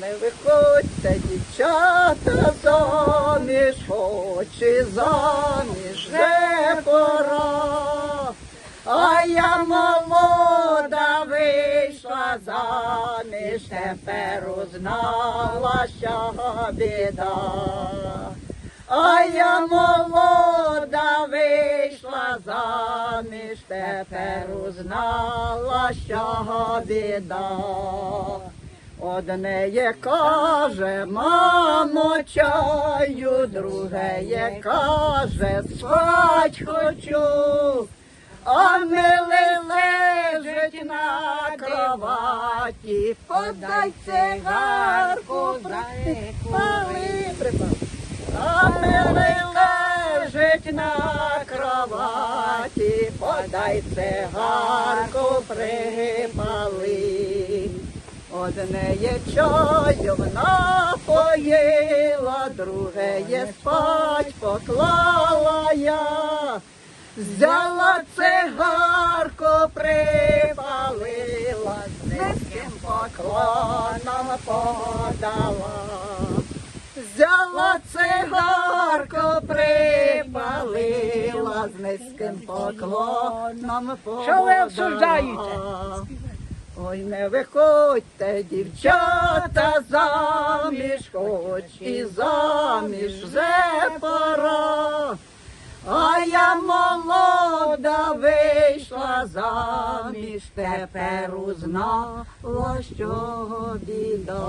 Не виходьте, дівчата, заміж, хоч і заміж не пора. А я молода вийшла заміж, тепер узнала, що біда. А я молода вийшла заміж, тепер узнала, що біда. Одне є каже, мамо, чаю, друге є каже, спать хочу. А милий лежить на кроваті, подай цигарку, припали, припали. А милий лежить на кроваті, подай цигарку, припали. Одне є чаю напоїла, друге є спать поклала я. Взяла цигарку, припалила, з низьким поклоном подала. Низьким поклоном. Що ви обсуждаєте? Ой, не виходьте, дівчата, заміж, хоч і заміж вже пора. А я молода вийшла заміж, тепер узнала, що біда.